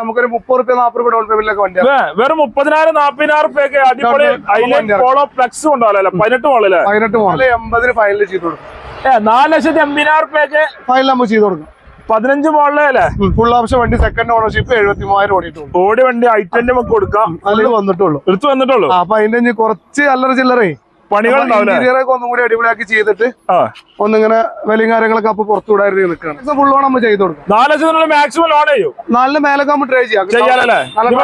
നമുക്കൊരു മുപ്പത് റുപ്യ നാപ്പത് രൂപ ഡൗൺ പേയ്മെന്റിലൊക്കെ വണ്ടി വെറും മുപ്പതിനായിരം നാപ്പതിനായിരം റുപ്യൊക്കെ അടിപൊളി പോളോ ഫ്ലെക്സ് കൊണ്ടുപോകല്ലേ പതിനെട്ട് മോളിൽ പതിനെട്ട് മോളിൽ എൺപതിന് ഫൈനൽ ചെയ്ത് കൊടുക്കും. ഏ നാല് ലക്ഷത്തി എൺപതിനായിരം റുപ്യൊക്കെ ഫൈനൽ നമ്മൾ ചെയ്ത് കൊടുക്കും. പതിനഞ്ച് മോളിലല്ലേ ഫുൾ ഓപ്ഷൻ വണ്ടി സെക്കൻഡ് ഓണർഷിപ്പ് എഴുപത്തി മൂവായിരം ഓടിയിട്ടുള്ളൂ ഓടി വണ്ടി ഐറ്റന്റെ നമുക്ക് കൊടുക്കാം. അതിൽ വന്നിട്ടുള്ളൂ. എടുത്തു വന്നിട്ടുള്ളൂ. ആ, അപ്പൊ അതിന്റെ കുറച്ച് അല്ലറ ചില്ലറേ. പണികൾ ഒന്നും കൂടി അടിപൊളിയാക്കി ചെയ്തിട്ട് ഒന്നിങ്ങനെ വിലയും കാര്യങ്ങളൊക്കെ അപ്പൊ പുറത്തു വിടായിരുന്നു നിൽക്കുകയാണ്. ഫുൾ ഓൺ നമ്മൾ ചെയ്ത് കൊടുക്കും. നാല് ലക്ഷത്തിനുള്ള മാക്സിമം ലോൺ ചെയ്യും. നല്ല മേലൊക്കെ നമ്മൾ ട്രൈ ചെയ്യാം. ചെയ്യാലല്ലേ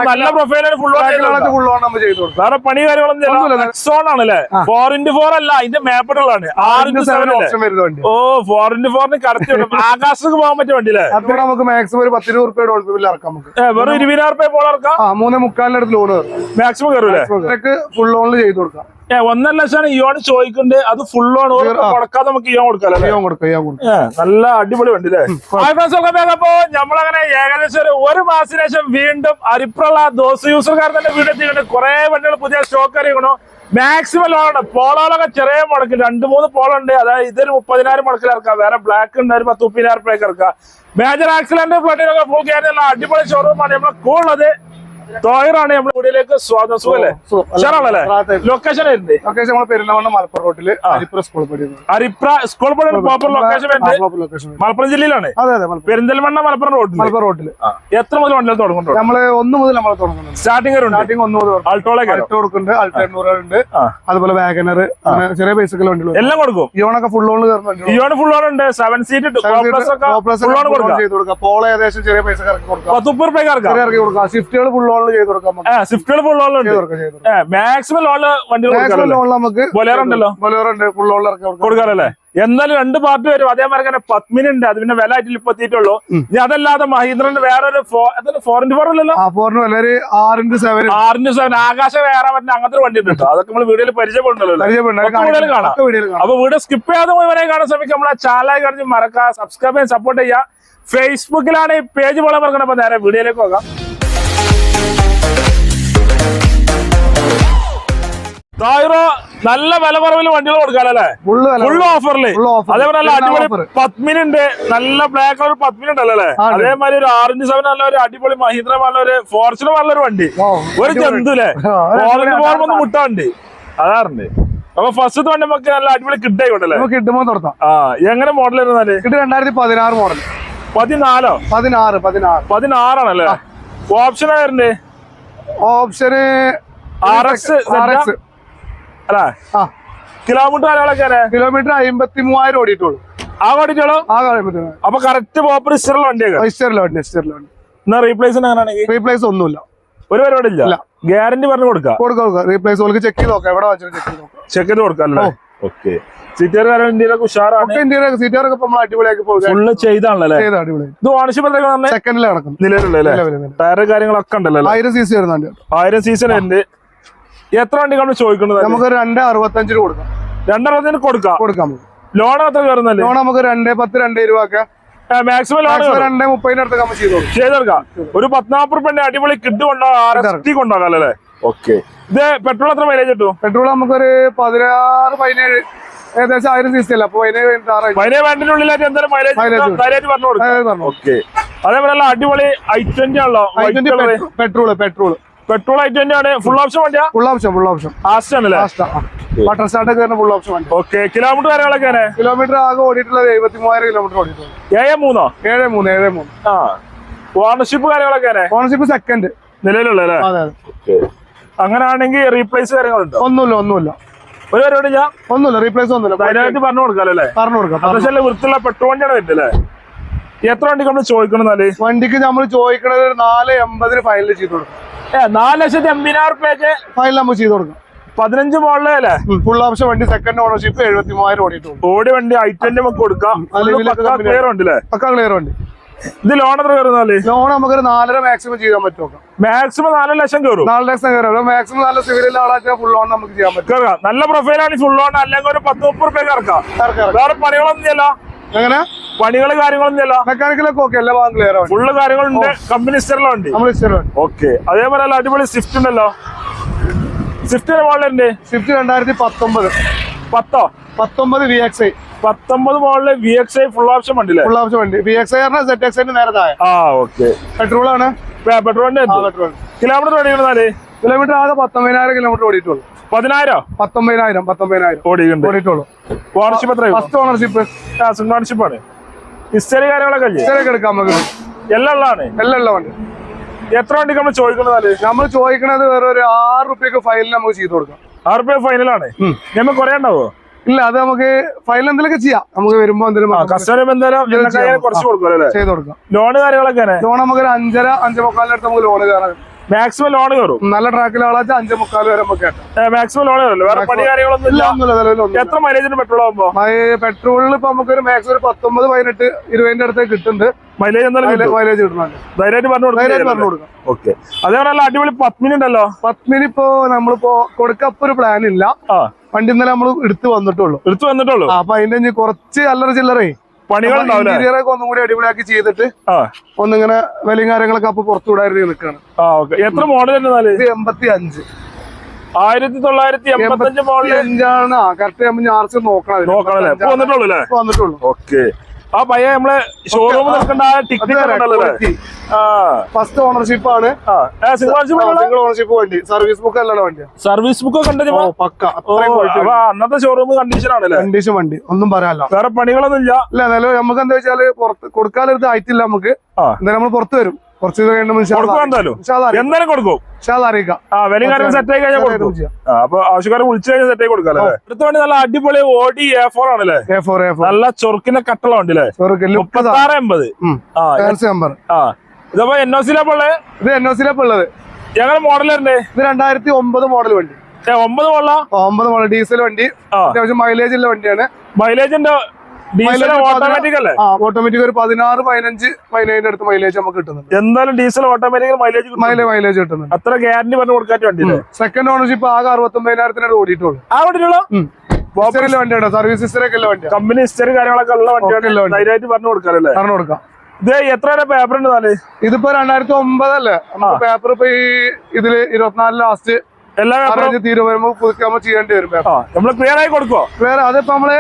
നല്ല പ്രൊഫൈലാണ് ഫുൾ ലോൺ ഫുൾ ഓൺ നമ്മൾ ചെയ്ത് കൊടുക്കും. വേറെ പണി കാര്യങ്ങളൊന്നും ഒന്നുമില്ല. നെക്സോൺ ആണല്ലേ ഫോർ ഇന്റു ഫോർ അല്ല അതിന്റെ മാപ്പിട്ടുള്ളതാണ് ആറ് ഇന്റു സെവൻ ഓപ്ഷൻ വരുന്ന വണ്ടി. ഓ ഫോർ ഇന്റു ഫോറിന് കറക്റ്റ് വിടും. ആകാശത്തേക്ക് പോകാൻ പറ്റിയ വണ്ടിയില്ലേ അതുകൂടെ നമുക്ക് മാക്സിമം ഒരു പത്ത് രൂപ റുപ്യ ഡോൾ പേയ്മെന്റ് ഇറക്കാം നമുക്ക്. വെറും ഇരുപതിനായിരം റുപ്യ പോൾ ഇറക്കാം? ആ മൂന്നേ മുക്കാലിന്റെ അടുത്ത് ലോൺ മാക്സിമം കയറൂലേ? ഫുൾ ഓണിൽ ചെയ്ത് കൊടുക്കാം. ഒന്നര ലക്ഷമാണ് ഇയോൺ ചോദിക്കുന്നുണ്ട് അത് ഫുൾ ഓൺ ആ. മുടക്കാതെ നമുക്ക് ഇയോൺ കൊടുക്കാം നല്ല അടിപൊളി വണ്ടി അപ്പോ നമ്മളങ്ങനെ ഏകദേശം ഒരു ഒരു മാസത്തിന് ശേഷം വീണ്ടും അരിപ്രള ദോസ് യൂസർക്കാർ തന്നെ വീണ്ടും എത്തിയിട്ടുണ്ട്. കുറെ വണ്ടികൾ പുതിയ സ്റ്റോക്ക് അറിയിക്കണു മാക്സിമം ലോണാണ് പോളോളൊക്കെ ചെറിയ മുടക്കിൽ രണ്ട് മൂന്ന് പോളോ ഉണ്ട് അതായത് ഇതൊരു മുപ്പതിനായിരം മുടക്കിൽ ഇറക്കാം. വേറെ ബ്ലാക്ക് ഉണ്ട്. ഒരു പത്ത് മുപ്പതിനായിരം റുപ്യക്ക് ഇറക്കാം. മേജർ ആക്സിഡന്റ് ഫ്ലഡിനൊക്കെ ഫുൾ കയറി അടിപൊളി ഷോറൂമാണ് നമ്മളെ കൂടുതലത് തോയറാണ് നമ്മുടെ വീടിലേക്ക് സ്വാഗതം. സുഖല്ലേ? ഉഷാറാണല്ലേ? ലൊക്കേഷൻ വരുന്നത് ലൊക്കേഷൻ നമ്മൾ പെരുന്തമണ്ണ മലപ്പുറം റോട്ടിൽ ഹരിപ്ര സ്കൂൾ പഠിക്കുന്നത് അരിപ്ര സ്കൂൾ പ്രോപ്പർ ലൊക്കേഷൻ വരുന്നത് മലപ്പുറം ജില്ലയിലാണ്? അതെ അതെ പെരിന്തൽമണ്ണ മലപ്പുറം റോഡിൽ മലപ്പുറം റോട്ടിൽ. എത്ര മുതൽ വണ്ടികൾ തുടങ്ങുന്നുണ്ട്? നമ്മൾ ഒന്ന് മുതൽ നമ്മൾ തുടങ്ങുന്നുണ്ട്. സ്റ്റാർട്ടിംഗ് സ്റ്റാർട്ടിംഗ് ഒന്ന് മുതൽ തുടങ്ങും. ആൾട്ടോളൊക്കെ അൾട്ടോ കൊടുക്കുന്നുണ്ട് അൾട്ടോ എണ്ണൂറ് ഉണ്ട് അതുപോലെ വാഗനർ ചെറിയ ബേസിക്കൽ വണ്ടികൾ എല്ലാം കൊടുക്കും? ഇയോണൊക്കെ ഫുൾ ഓൺ കയറുന്ന വണ്ടികൾ ഇയോണ് ഫുൾ ഓൺ ഉണ്ട്. സെവൻ സീറ്റ് ഫുൾ ഓൺ കൊടുക്കാം. പോള ഏകദേശം ചെറിയ പൈസ ഇറക്കി കൊടുക്കാം. പത്തുപ്പ് റുപ്യ ഇറക്കി? കൊടുക്കാം. ഷിഫ്റ്റുകൾ ഫുൾ ചെയ്ത് കൊടുക്കാം. സ്വിഫ്റ്റുകൾ ഫുൾ മാക്സിമം ലോണിൽ വണ്ടികൾ ലോണിൽ നമുക്ക് ഫുൾ ഇറക്കി കൊടുക്കാറല്ലേ? എന്നാലും രണ്ട് പാർട്ടി വരും. അതേമാതിരി തന്നെ പത്മിനി ഉണ്ട്. അത് പിന്നെ വില ആയിട്ട് ഇപ്പൊ എത്തിയിട്ടുള്ളൂ. ഇനി അതല്ലാതെ മഹീന്ദ്രന്റെ വേറെ ഒരു ഫോർ ഇന്റു ഫോർ അല്ലല്ലോ ആ ഇന്റു സെവൻ സെവൻ ആകാശം വേറെ പറ്റുന്ന അങ്ങനത്തെ വണ്ടി ഉണ്ട് അതൊക്കെ നമ്മൾ വീഡിയോയിൽ പരിചയപ്പെടുന്നുണ്ടല്ലോ കാണാം. അപ്പൊ വീഡിയോ സ്കിപ്പ് ചെയ്യാതെ ഇവരെ കാണാൻ ശ്രമിക്കുക നമ്മളെ ചാലായി കാണിച്ച് മറക്കുക സബ്സ്ക്രൈബ് ചെയ്യാൻ സപ്പോർട്ട് ചെയ്യുക. ഫേസ്ബുക്കിലാണ് ഈ പേജ് പോലെ മറക്കണം അപ്പൊ നേരെ വീഡിയോയിലേക്ക് പോകാം. നല്ല വില കുറവിൽ വണ്ടികൾ കൊടുക്കാനല്ലേ ഫുൾ ഓഫറിൽ. അതേപോലെ നല്ല അടിപൊളി. പത്മിനുണ്ട്. നല്ല ബ്ലാക്ക് കളർ പത്മിന് ഉണ്ടല്ലേ അതേമാതിരി ഒരു ആറിഞ്ച് സെവൻ നല്ല ഒരു അടിപൊളി മഹീന്ദ്ര നല്ല ഒരു ഫോർച്യൂണർ നല്ലൊരു വണ്ടി ഒരു അടിപൊളി. ജന്തു അല്ലേ ഒന്ന് ഫോറിന് അടിപൊളി ഫോർമൊന്നും അതാറുണ്ട്. അപ്പൊ ഫസ്റ്റ് വണ്ടി നമുക്ക് നല്ല അടിപൊളി കിട്ടായിക്കോട്ടല്ലേ നമുക്ക് കിട്ടുമ്പോൾ തുടത്താം ആ എങ്ങനെ മോഡൽ വരുന്നാൽ കിട്ടി രണ്ടായിരത്തി പതിനാറ് മോഡൽ പതിനാലോ? പതിനാറ് പതിനാറ്. പതിനാറാണല്ലേ? ഓപ്ഷൻ ആയിരുന്നു ഓപ്ഷന് ആർ എക്സ് ആർ എക്സ് അല്ലേ? ആ. കിലോമീറ്റർ കാര്യങ്ങളൊക്കെ കിലോമീറ്റർ അമ്പത്തി മൂവായിരം ഓടിയിട്ടുള്ളൂ. ആ ഓടിച്ചോളൂ ആ അപ്പൊ കറക്റ്റ് പോപ്പർ വണ്ടിയാണ് ഇസ്റ്ററിലെ വണ്ടി ഇസ്റ്ററിലെ വണ്ടി. എന്നാ റീപ്ലേസ് അങ്ങനെയാണെങ്കിൽ? റീപ്ലേസ് ഒന്നുമില്ല. ഒരു പരിപാടി ഇല്ല. ഗ്യാരണ്ടി പറഞ്ഞു കൊടുക്കാം? കൊടുക്കാം കൊടുക്കാം. റീപ്ലേസ് ഓൾക്ക് ചെക്ക് ചെയ്ത് നോക്കാം. എവിടെ വെച്ചാൽ ചെക്ക് ചെയ്ത് നോക്കാം. ചെക്ക് ചെയ്ത് കൊടുക്കാം അല്ലേ? ഓക്കെ. സീറ്റർ കാര്യം ഇന്ത്യയിലൊക്കെ ഉഷാറാണ്. ഒക്കെ ഇന്ത്യയിലെ നമ്മൾ അടിപൊളിയാക്കി പോകും ഫുള്ള് ചെയ്താണല്ലേ ചെയ്ത് ഇത് ഓണർഷിപ്പ് നിലവിലുള്ള. ടയർ കാര്യങ്ങളൊക്കെ ഉണ്ടല്ലോ? ആയിരം സി സി വണ്ടി ആയിരം സീസൺ ഉണ്ട്. എത്ര വണ്ടി നമ്മൾ ചോദിക്കുന്നത്? നമുക്ക് രണ്ട് അറുപത്തഞ്ചിന് കൊടുക്കാം. രണ്ടറുപത്തിന് കൊടുക്കാം? കൊടുക്കാം ലോൺ എത്ര കയറുന്നല്ലേ? ലോൺ നമുക്ക് രണ്ട് പത്ത് രണ്ട് രൂപ മാക്സിമം ലോൺ രണ്ട് നമ്മൾ ചെയ്തെടുക്കാം ഒരു പത്നാപ്പത് റുപ്യന്റെ അടിപൊളി കിഡ് കൊണ്ടാകാം കൊണ്ടാകാം അല്ലേ? ഓക്കെ. ഇത് പെട്രോൾ എത്ര മൈലേജ് കിട്ടും? പെട്രോൾ നമുക്കൊരു പതിനാറ് പതിനേഴ് ഏകദേശം ആയിരം സി സി അല്ല? അപ്പൊ പതിനേഴ് ആറായി എന്തായാലും മൈലേജ് പറഞ്ഞു കൊടുക്കാം. അതേപോലെ അടിപൊളി ഐ ട്വന്റി ആണല്ലോ. Petrol petrol petrol I twenty ആണ് ഫുൾ ഓപ്ഷൻ വണ്ടിയാ? Full option full option asked ആണല്ലേ? വാട്ടർ സ്റ്റാർട്ട് കയറുന്ന ഫുൾ ഓപ്ഷൻ വണ്ടി. ഓക്കെ കിലോമീറ്റർ കാര്യങ്ങളൊക്കെ കിലോമീറ്റർ ആകെ ഓടിയിട്ടുള്ളത് എഴുപത്തി മൂവായിരം കിലോമീറ്റർ ഓടിയിട്ടുണ്ട് ഏഴ് മൂന്നോ ഏഴ് മൂന്ന് ഏഴ് മൂന്ന് ആ ഓണർഷിപ്പ് കാര്യങ്ങളൊക്കെ ഓണർഷിപ്പ് സെക്കൻഡ് നിലവിലുള്ള അങ്ങനെയാണെങ്കിൽ റീപ്ലേസ് കാര്യങ്ങളുണ്ടോ? ഒന്നുമില്ല ഒന്നുമില്ല. ഒരു പരിപാടി ഞാൻ ഒന്നുമില്ല റീപ്ലേസ് ഒന്നുമില്ല. ധൈര്യമായിട്ട് പറഞ്ഞു കൊടുക്കാല്ലേ അല്ലേ? പറഞ്ഞു കൊടുക്കാം നല്ല വൃത്തിയുള്ള പെട്രോൾ വണ്ടിയാണ് വരുന്നത് അല്ലേ? എത്ര വണ്ടിക്ക് നമ്മൾ ചോദിക്കണം വണ്ടിക്ക് നമ്മൾ ചോദിക്കണത് നാല് എൺപതിന് ഫൈനൽ ചെയ്ത് കൊടുക്കും. നാല് ലക്ഷത്തി എൺപതിനായിരം റുപ്യക്ക് ഫൈനൽ നമ്മൾ ചെയ്ത് കൊടുക്കും. പതിനഞ്ച് മോളിലെ അല്ലേ? ഫുൾ ഓപ്ഷൻ വണ്ടി സെക്കൻഡ് ഓണർഷിപ്പ് എഴുപത്തി മൂവായിരം ഓടിയിട്ടുണ്ട് ഓടി വണ്ടി ഐറ്റം നമുക്ക് കൊടുക്കാം. ക്ലിയർ ഉണ്ട് അല്ലേ പക്ക ക്ലിയർ വണ്ടി. ഇത് ലോൺ എത്ര കയറുന്നാൽ ലോൺ നമുക്കൊരു നാലര മാക്സിമം ചെയ്യാൻ പറ്റും മാക്സിമം നാല് ലക്ഷം കയറും. നാല് ലക്ഷം കയറും. മാക്സിമം നല്ല സിവിൽ ആളാച്ചാൽ ഫുൾ ലോൺ നമുക്ക് ചെയ്യാൻ പറ്റും. നല്ല പ്രൊഫൈലാണ് ഫുൾ ലോൺ അല്ലെങ്കിൽ ഒരു പത്ത് മുപ്പത് റുപ്യ ഇറക്കാം. വേറെ പണികളൊന്നും ചെയ്യല്ല എങ്ങനെ? പണികൾ കാര്യങ്ങളൊന്നും ചെയ്യല്ല മെക്കാനിക്കലൊക്കെ ഓക്കെ എല്ലാ ഭാഗം ക്ലിയർ ആണ്. ഫുള്ള് കാര്യങ്ങളുണ്ട്. കമ്പനി സ്റ്ററിലും ഉണ്ട്. നമ്മൾ ഇഷ്ടം വണ്ടി ഓക്കെ അതേപോലെ അല്ല അടിപൊളി സ്വിഫ്റ്റ് ഉണ്ടല്ലോ. സ്വിഫ്റ്റിന്റെ മോഡലുണ്ട് സ്വിഫ്റ്റ് രണ്ടായിരത്തി പത്തൊമ്പത് പത്തോ? പത്തൊമ്പത് വി എക്സ് ഐ പത്തൊമ്പത് model V X I full option വണ്ടി ഫുൾ ഓപ്ഷൻ വണ്ടി. V X I Z X ഐന്റെ താഴെ. ആ ഓക്കെ പെട്രോൾ ആണ്? പെട്രോളിന്റെ പെട്രോൾ കിലോമീറ്റർ ഓടിക്കണെന്നാൽ കിലോമീറ്റർ ആകെ പത്തൊമ്പതിനായിരം കിലോമീറ്റർ ഓടിയിട്ടുള്ളൂ. പതിനായിരം? പത്തൊമ്പതിനായിരം പത്തൊമ്പതിനായിരം. ഓടിക്കുന്നുണ്ട് ഓടിയിട്ടുള്ളൂ. ഓണർഷിപ്പ് എത്ര ഫസ്റ്റ് ഓണർഷിപ്പ് സിംഗിൾ ഓണർഷിപ്പ് ആണ്. ഹിസ്റ്ററി കാര്യങ്ങളൊക്കെ എടുക്കാം നമുക്ക്. എല്ലാം ഉള്ളതാണ്. എല്ലാം എത്ര വണ്ടിക്ക് നമ്മൾ ചോദിക്കുന്നത് നമ്മൾ ചോദിക്കണത് വേറെ ഒരു ആറ് റുപ്യക്ക് ഫൈനൽ നമുക്ക് ചെയ്ത് കൊടുക്കാം. ആറ് റുപ്യ ഫൈനലാണ് നമ്മൾ കുറെ ഉണ്ടാവോ? ഇല്ല അത് നമുക്ക് ഫൈനൽ എന്തെങ്കിലും ചെയ്യാം. നമുക്ക് വരുമ്പോ എന്തെങ്കിലും കസ്റ്റമർ എന്തായാലും കുറച്ച് ചെയ്ത് കൊടുക്കാം. ലോണ് കാര്യങ്ങളൊക്കെ ലോൺ നമുക്ക് ഒരു അഞ്ചര അഞ്ചേ മുക്കാലിനടുത്ത് നമുക്ക് ലോൺ മാക്സിമം ലോൺ കയറും. നല്ല ട്രാക്കിൽ ആളാച്ചാൽ അഞ്ചു മുക്കാൽ വരെ നമുക്ക് കേട്ടാം മാക്സിമം ലോൺ കയറും വേറെ പണി കാര്യങ്ങളൊന്നും ഇല്ല. എത്ര മൈലേജിന് പെട്രോൾ ആകുമ്പോ പെട്രോളിൽ ഇപ്പൊ നമുക്ക് ഒരു മാക്സിമം ഒരു പത്തൊമ്പത് പതിനെട്ട് ഇരുപതിന്റെ അടുത്ത് കിട്ടുന്നുണ്ട്. മൈലേജ് എന്തായാലും. മൈലേജ് കിട്ടുന്നുണ്ട് ധൈര്യമായിട്ട് പറഞ്ഞു ധൈര്യമായിട്ട് പറഞ്ഞു കൊടുക്കാം. ഓക്കെ. അതേപോലെ അടിപൊളി പത്മിനി ഉണ്ടല്ലോ. പത്മിനി ഇപ്പോ നമ്മളിപ്പോ കൊടുക്കപ്പൊരു പ്ലാൻ ഇല്ല. ആ. വണ്ടി ഇന്നലെ നമ്മൾ എടുത്തു വന്നിട്ടുള്ളൂ. എടുത്തു വന്നിട്ടുള്ളൂ. അപ്പൊ അതിന്റെ കുറച്ച് അല്ലറ ചില്ലറേ. പണികൾ ഒന്നും കൂടി അടിപൊളിയാക്കി ചെയ്തിട്ട് ഒന്നിങ്ങനെ വിലയും കാര്യങ്ങളൊക്കെ അപ്പൊ പുറത്തു വിടായിരുന്നു നിൽക്കാണ്. ആ ഓക്കെ. എത്ര മോഡൽ ഇത് എൺപത്തി അഞ്ച് ആയിരത്തി തൊള്ളായിരത്തി എൺപത്തി അഞ്ച് മോഡൽ അഞ്ചാണ് കറക്റ്റ് നമ്മൾ ഞാർച്ച നോക്കണം വന്നിട്ടുള്ളൂ വന്നിട്ടുള്ളൂ. ഓക്കെ. ആ പയ്യ നമ്മളെ ഷോറൂമിൽ നിൽക്കേണ്ട ആ ടിക്കറ്റ് ഫസ്റ്റ് ഓണർഷിപ്പ് ആണ്. സിംഗിൾ ഓണർഷിപ്പ് വണ്ടി. സർവീസ് ബുക്ക് അല്ലല്ലോ വണ്ടി. സർവീസ് ബുക്ക് അന്നത്തെ ഷോറൂം കണ്ടീഷൻ ആണല്ലേ? കണ്ടീഷൻ വണ്ടി. ഒന്നും പറയാനല്ല. വേറെ പണികളൊന്നും ഇല്ല അല്ല നിലവിൽ നമുക്ക് എന്താ വെച്ചാൽ പുറത്ത് കൊടുക്കാനൊരു ആയിട്ടില്ല നമുക്ക്. എന്തായാലും നമ്മൾ പുറത്ത് വരും. കുറച്ച് കഴിയുമ്പോൾ ഇൻഷാ കൊടുക്കും അല്ലാ എന്തായാലും? ഇൻഷാ അല്ലാ അറിയിക്കാം. എന്തായാലും കൊടുക്കും? ഇൻഷാ അല്ലാ അറിയിക്കാം. ആ വിലയും കാര്യങ്ങൾ സെറ്റ് ആയി കഴിഞ്ഞാൽ കൊടുക്കും. ചെയ്യാം. ആ, അപ്പൊ ആവശ്യക്കാരെ വിളിച്ചു കഴിഞ്ഞാൽ സെറ്റ് ആയി കൊടുക്കാം അടുത്ത വണ്ടി നല്ല അടിപൊളി ഓടി എ ഫോർ ആണല്ലേ? എ ഫോർ എ ഫോർ നല്ല ചൊറുക്കിന്റെ കട്ടള മുപ്പത്താറ് എൺപത്. ആ ആ ഇതപ്പോ എൻ ഒ സിയിലെ ഇത് എൻ ഒ സിയിലപ്പോ ഉള്ളത്. ഞങ്ങൾ മോഡൽ വരണ്ടേ ഇത് രണ്ടായിരത്തി ഒമ്പത് മോഡൽ വണ്ടി ഒമ്പത് ആ, ഒമ്പത് മോഡൽ ഡീസൽ വണ്ടി. അത്യാവശ്യം മൈലേജ് ഉള്ള വണ്ടിയാണ്. മൈലേജിന്റെ ഡീസൽ ഓട്ടോമാറ്റിക് അല്ലേ? ഓട്ടോമാറ്റിക് ഒരു പതിനാറ് പതിനഞ്ച് മൈലേജിന്റെ അടുത്ത് മൈലേജ് നമുക്ക് കിട്ടുന്നുണ്ട്. എന്തായാലും diesel automatic mileage mileage mileage കിട്ടുന്നുണ്ട്. അത്ര ഗ്യാരണ്ടി പറഞ്ഞു കൊടുക്കാൻ വേണ്ടി സെക്കൻഡ് ഓണർഷിപ്പ് ആകെ അറുപത്തൊമ്പതിനായിരത്തിനാണ് ഓടിയിട്ടുള്ളൂ. ആ വണ്ടിയുള്ള ഹിസ്റ്ററിലെ വണ്ടിയാണ്. സർവീസ് ഹിസ്റ്ററിയൊക്കെ ഉള്ള വണ്ടിയാണ്. കമ്പനി ഹിസ്റ്ററി കാര്യങ്ങളൊക്കെ ഉള്ള വണ്ടിയാണ്. ധൈര്യമായിട്ട് പറഞ്ഞു കൊടുക്കാറല്ലേ പറഞ്ഞു കൊടുക്കാം. ഇത് എത്ര പേപ്പർ ഉണ്ട് നാല്? ഇതിപ്പോ രണ്ടായിരത്തി ഒമ്പതല്ലേ പേപ്പർ ഇപ്പൊ ഈ ഇതിൽ ഇരുപത്തിനാല് ലാസ്റ്റ് എല്ലാ പേപ്പറും തീരുമാനം പുതുക്കാൻ ചെയ്യേണ്ടി വരും നമ്മൾ ക്ലിയർ ആയി കൊടുക്കോ ക്ലിയർ അതിപ്പോ നമ്മൾ